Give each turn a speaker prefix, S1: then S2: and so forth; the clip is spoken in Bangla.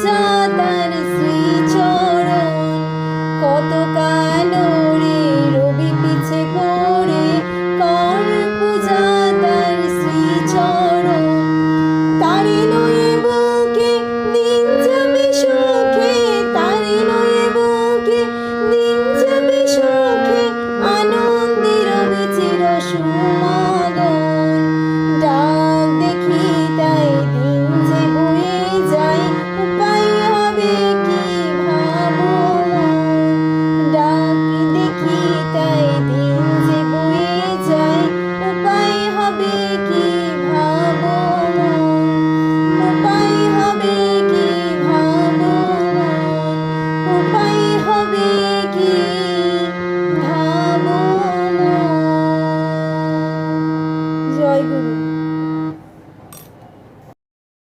S1: 他 উপায় হবে জয় গুরু।